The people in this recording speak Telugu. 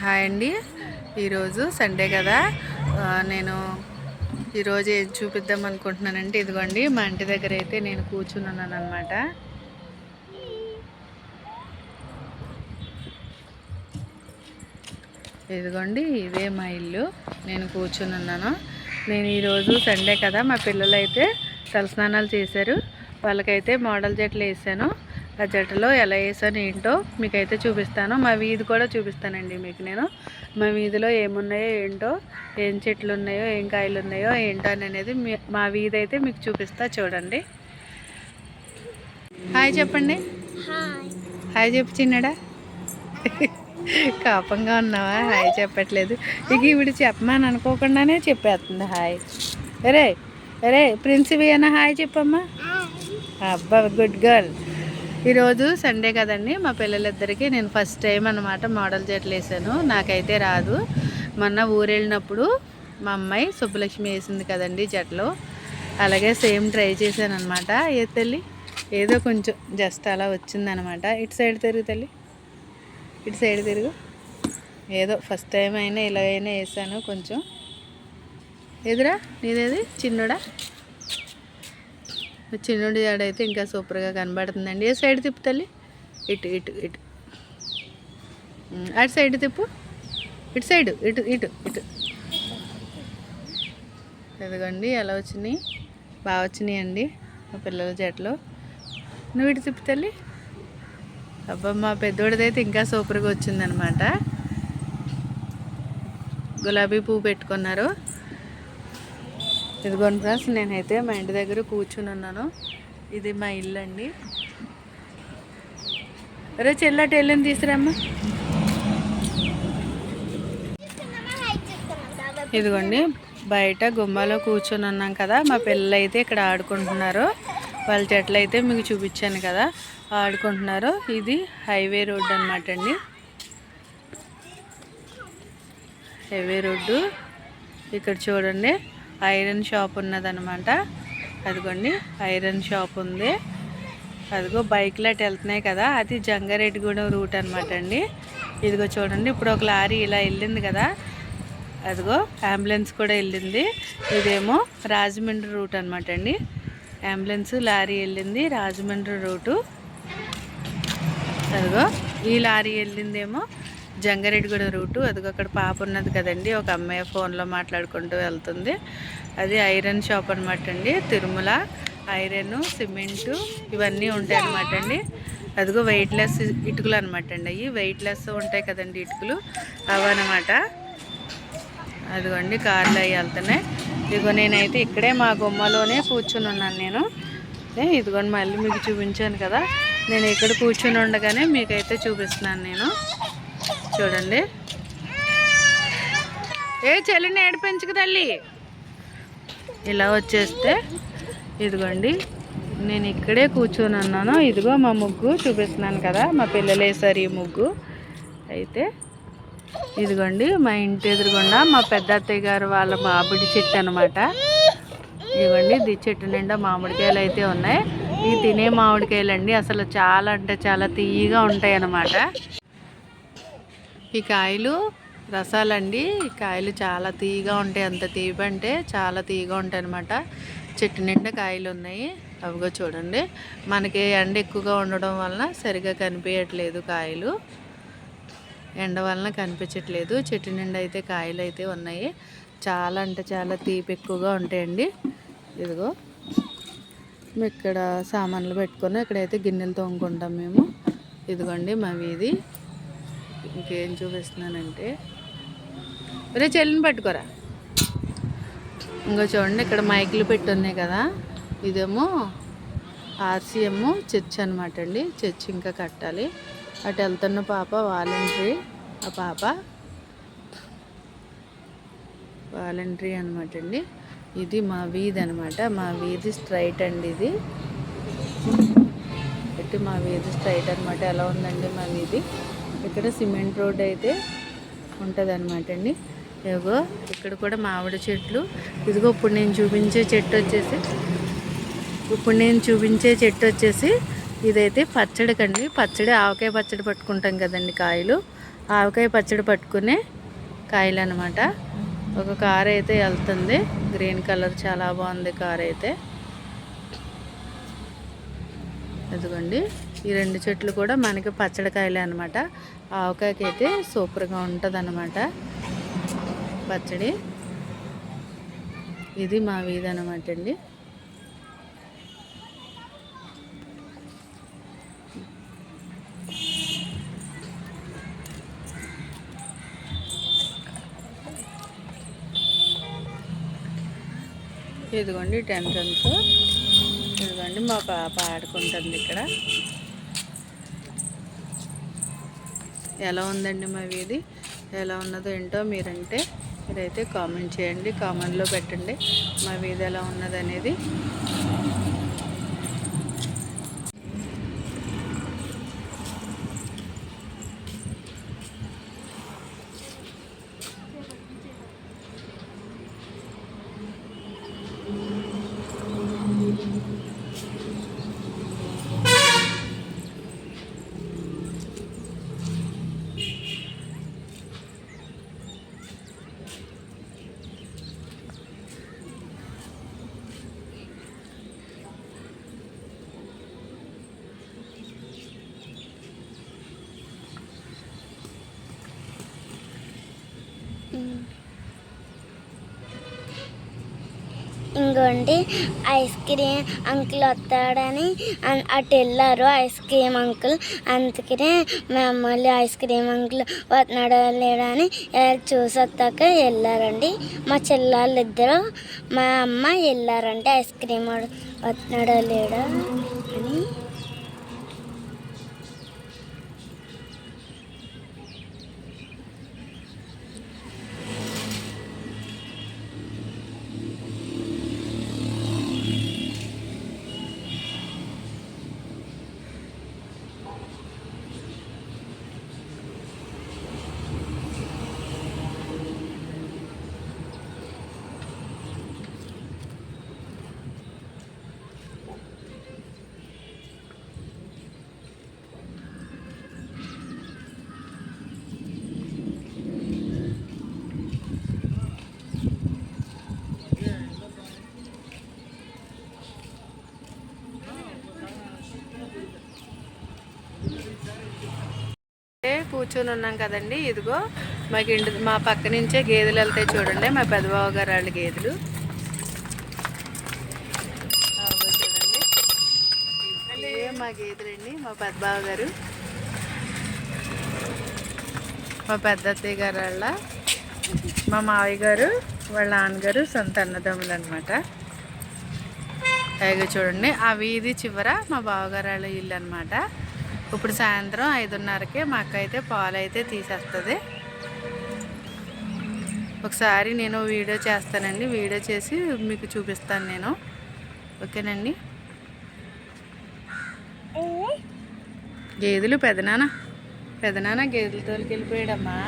హాయ్ అండి. ఈరోజు సండే కదా. నేను ఈరోజు ఏం చూపిద్దాం అనుకుంటున్నానంటే ఇదిగోండి మా ఇంటి దగ్గర అయితే నేను కూర్చున్నాను అనమాట ఇదిగోండి ఇదే మా ఇల్లు. నేను కూర్చున్నాను నేను ఈరోజు సండే కదా మా పిల్లలు అయితే తలస్నానాలు చేశారు. వాళ్ళకైతే మోడల్ జట్లు వేసాను. ఆ జట్టలో ఎలా వేసాను ఏంటో మీకైతే చూపిస్తాను. మా వీధి కూడా చూపిస్తానండి మీకు నేను. మా వీధిలో ఏమున్నాయో ఏంటో ఏం చెట్లు ఉన్నాయో ఏం కాయలు ఉన్నాయో ఏంటో అని అనేది మీ- మా వీధి అయితే మీకు చూపిస్తా చూడండి. హాయ్ చెప్పండి. హాయ్. చెప్పు చిన్నడా. కాపంగా ఉన్నావా? హాయ్ చెప్పట్లేదు. ఇక ఇవిడు చెప్పమని అనుకోకుండానే చెప్పేస్తుంది హాయ్. అరే అరే ప్రిన్సిపల్ అన్న హాయ్ చెప్పమ్మా. అబ్బా గుడ్ గర్ల్. ఈరోజు సండే కదండి మా పిల్లలిద్దరికీ నేను ఫస్ట్ టైం అన్నమాట మోడల్ జట్లు వేసాను. నాకైతే రాదు. మొన్న ఊరు వెళ్ళినప్పుడు మా అమ్మాయి సుబ్బలక్ష్మి వేసింది కదండి జట్లు. అలాగే సేమ్ ట్రై చేశాను అనమాట ఏ తల్లి? ఏదో కొంచెం జస్ట్ అలా వచ్చిందనమాట ఇటు సైడ్ తిరుగు తల్లి. ఇటు సైడ్ తిరుగు. ఏదో ఫస్ట్ టైం అయినా ఇలాగైనా వేసాను కొంచెం. ఎదురా? నీదేది? చిన్నడా? చిన్నోడి జాడ అయితే ఇంకా సూపర్గా కనబడుతుందండి. ఏ సైడ్ తిప్పు తల్లి? ఇటు ఇటు ఇటు. అటు సైడ్ తిప్పు. ఇటు సైడ్ ఇటు ఇటు ఇటు. ఎదగండి ఎలా వచ్చినాయి? బాగా వచ్చినాయి అండి మా పిల్లల జట్లు. నువ్వు ఇటు తిప్పు తల్లి. అబ్బా మా పెద్దోడిదైతే ఇంకా సూపర్గా వచ్చిందనమాట. గులాబీ పువ్వు పెట్టుకున్నారు. ఇదిగోండి ఫ్రెండ్స్ నేనైతే మా ఇంటి దగ్గర కూర్చుని ఉన్నాను. ఇది మా ఇల్లు అండి అరే చెల్లటి వెళ్ళింది తీసుకురామ్మా. ఇదిగోండి బయట గుమ్మలో కూర్చొని ఉన్నాం కదా. మా పిల్లలు అయితే ఇక్కడ ఆడుకుంటున్నారు. వాళ్ళ చెట్లు అయితే మీకు చూపించాను కదా. ఆడుకుంటున్నారు. ఇది హైవే రోడ్డు అనమాట అండి. Highway road. ఇక్కడ చూడండి. ఐరన్ షాప్ ఉన్నదనమాట అదిగోండి ఐరన్ షాప్ ఉంది. అదిగో బైక్లు అటు వెళ్తున్నాయి కదా అది జంగారెడ్డిగూడెం రూట్ అనమాట అండి. ఇదిగో చూడండి ఇప్పుడు ఒక లారీ ఇలా వెళ్ళింది కదా. అదిగో అంబులెన్స్ కూడా వెళ్ళింది. ఇదేమో రాజమండ్రి రూట్ అనమాట అండి. అంబులెన్స్ లారీ వెళ్ళింది రాజమండ్రి రూటు. అదిగో ఈ లారీ వెళ్ళిందేమో జంగారెడ్డిగూడ రూటు. అదిగో అక్కడ పాప ఉన్నది కదండి. ఒక అమ్మాయి ఫోన్లో మాట్లాడుకుంటూ వెళ్తుంది. అది ఐరన్ షాప్ అనమాట అండి. తిరుమల ఐరన్ సిమెంటు ఇవన్నీ ఉంటాయి అనమాట అండి. అదిగో వెయిట్లెస్ ఇటుకలు అనమాట అండి. అవి వెయిట్లెస్ ఉంటాయి కదండి ఇటుకలు. అవన్నమాట. అదిగోండి కార్లు అవి వెళ్తున్నాయి. ఇదిగో నేనైతే ఇక్కడే మా గుమ్మలోనే కూర్చుని ఉన్నాను నేను. ఇదిగోండి మళ్ళీ మీకు చూపించాను కదా. నేను ఇక్కడ కూర్చుని ఉండగానే మీకైతే చూపిస్తున్నాను నేను. చూడండి. ఏ చెల్లిని ఏడిపించుకు తల్లి? ఇలా వచ్చేస్తే ఇదిగోండి నేను ఇక్కడే కూర్చొని ఉన్నాను. ఇదిగో మా ముగ్గు చూపిస్తున్నాను కదా మా పిల్లలు వేసారు ఈ ముగ్గు. అయితే ఇదిగోండి మా ఇంటి ఎదురుగుండా మా పెద్ద అత్తయ్య గారు వాళ్ళ మామిడి చెట్టు అనమాట ఇదిగోండి ఇది చెట్టు నిండా మామిడికాయలు అయితే ఉన్నాయి. ఇవి తినే మామిడికాయలు అండి అసలు చాలా అంటే చాలా తీయగా ఉంటాయి అన్నమాట ఈ కాయలు రసాలండి. ఈ కాయలు చాలా తీయగా ఉంటాయి. అంత తీపి అంటే చాలా తీయగా ఉంటాయి అనమాట చెట్టు నిండా కాయలు ఉన్నాయి. అవిగో చూడండి. మనకి ఎండ ఎక్కువగా ఉండడం వలన సరిగా కనిపించట్లేదు కాయలు. ఎండ వలన కనిపించట్లేదు. చెట్టు నిండా అయితే కాయలు అయితే ఉన్నాయి. చాలా అంటే చాలా తీపి ఎక్కువగా ఉంటాయండి. ఇదిగో. మేము ఇక్కడ సామాన్లు పెట్టుకొని ఇక్కడైతే గిన్నెలు తోముకుంటాం మేము. ఇదిగోండి మా వీధి. ఇంకేం చూపిస్తున్నానంటే రే చెల్లిని పట్టుకోరా. ఇంకో చూడండి ఇక్కడ మైకులు పెట్టి ఉన్నాయి కదా. ఇదేమో ఆర్సీఎం చర్చ్ అనమాట అండి. చర్చ్ ఇంకా కట్టాలి. అటు వెళ్తున్న పాప వాలంటరీ ఆ పాప వాలంటరీ అనమాట అండి. ఇది మా వీధి అనమాట మా వీధి స్ట్రైట్ అండి ఇది. ఇటు మా వీధి స్ట్రైట్ అనమాట ఎలా ఉందండి మా వీధి? ఇక్కడ సిమెంట్ రోడ్ అయితే ఉంటుంది అనమాట అండి. ఇదిగో ఇక్కడ కూడా మామిడి చెట్లు. ఇదిగో ఇప్పుడు నేను చూపించే చెట్టు వచ్చేసి ఇప్పుడు నేను చూపించే చెట్టు వచ్చేసి ఇదైతే పచ్చడికండి పచ్చడి ఆవకాయ పచ్చడి పట్టుకుంటాం కదండి కాయలు. ఆవకాయ పచ్చడి పట్టుకునే కాయలు అనమాట ఒక కార్ అయితే వెళ్తుంది. గ్రీన్ కలర్ చాలా బాగుంది కార్ అయితే ఇదిగోండి. ఈ రెండు చెట్లు కూడా మనకి పచ్చడికాయలే అనమాట ఆవకాయకి అయితే సూపర్గా ఉంటుంది అనమాట పచ్చడి. ఇది మా వీధి అనమాట అండి. ఇదిగోండి టెన్షన్స్ ఇదిగోండి మా పాప ఆడుకుంటుంది ఇక్కడ. ఎలా ఉందండి మా వీధి ఎలా ఉన్నదో ఏంటో మీరంటే మీరైతే కామెంట్ చేయండి కామెంట్లో పెట్టండి. మా వీధి ఎలా ఉన్నది అనేది ఇంకోండి ఐస్ క్రీమ్ అంకుల్ వస్తాడని అన్- అటు వెళ్ళారు ఐస్ క్రీమ్ అంకుల్. అందుకనే మేము మళ్ళీ ఐస్ క్రీమ్ అంకుల్ వస్తున్నాడో లేడని చూసి వస్తాక వెళ్ళారండి. మా చెల్లెళ్ళు ఇద్దరు మా అమ్మ వెళ్ళారండి ఐస్ క్రీమ్ వస్తున్నాడో లేడో అని అంటే కూర్చొని ఉన్నాం కదండి. ఇదిగో మాకు ఇంటి మా పక్క నుంచే గేదెలు వెళ్తాయి చూడండి. మా పెదబాబు గారు వాళ్ళ గేదెలు. చూడండి. మా గేదెలండి మా పెద్దబాబు గారు. మా పెద్ద అత్తయ్య గారు వాళ్ళ మా మావయ్య గారు వాళ్ళ నాన్నగారు సొంత అన్నదమ్ములు అనమాట పైగా చూడండి. ఆ వీధి చివర మా బావగారు వాళ్ళ ఇల్లు అనమాట ఇప్పుడు సాయంత్రం ఐదున్నరకే మా అక్క అయితే పాలు అయితే తీసేస్తుంది. ఒకసారి నేను వీడియో చేస్తానండి. వీడియో చేసి మీకు చూపిస్తాను నేను. ఓకేనండి? గేదెలు పెదనాన్న. పెదనాన్న గేదెలతోలికి వెళ్ళిపోయాడమ్మా